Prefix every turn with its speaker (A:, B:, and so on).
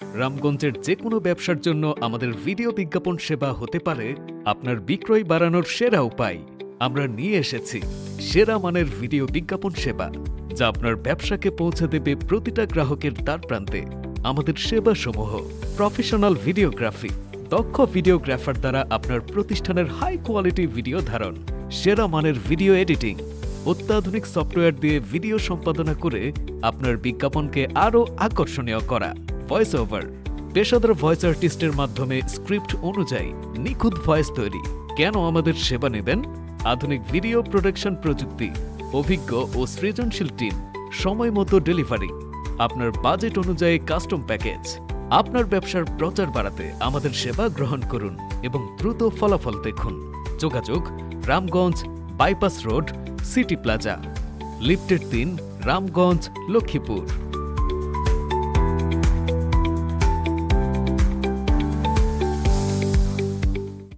A: রামগঞ্জের যে কোনো ব্যবসার জন্য আমাদের ভিডিও বিজ্ঞাপন সেবা হতে পারে আপনার বিক্রয় বাড়ানোর সেরা উপায়। আমরা নিয়ে এসেছি সেরা মানের ভিডিও বিজ্ঞাপন সেবা, যা আপনার ব্যবসাকে পৌঁছে দেবে প্রতিটা গ্রাহকের দ্বার প্রান্তে। আমাদের সেবাসমূহ, প্রফেশনাল ভিডিওগ্রাফি, দক্ষ ভিডিওগ্রাফার দ্বারা আপনার প্রতিষ্ঠানের হাই কোয়ালিটি ভিডিও ধারণ, সেরা মানের ভিডিও এডিটিং, অত্যাধুনিক সফটওয়্যার দিয়ে ভিডিও সম্পাদনা করে আপনার বিজ্ঞাপনকে আরও আকর্ষণীয় করা। ভয়েস ওভার পেশাদার ভয়েস আর্টিস্টের মাধ্যমে স্ক্রিপ্ট অনুযায়ী নিখুঁত ভয়েস তৈরি। কেন আমাদের সেবা নেবেন? আধুনিক ভিডিও প্রোডাকশন প্রযুক্তি, অভিজ্ঞ ও সৃজনশীল টিম সময় মতো ডেলিভারি আপনার বাজেট অনুযায়ী কাস্টম প্যাকেজ আপনার ব্যবসার প্রচার বাড়াতে আমাদের সেবা গ্রহণ করুন এবং দ্রুত ফলাফল দেখুন। যোগাযোগ, Ramganj bypass road city plaza লিফটের তিন রামগঞ্জ, লক্ষ্মীপুর।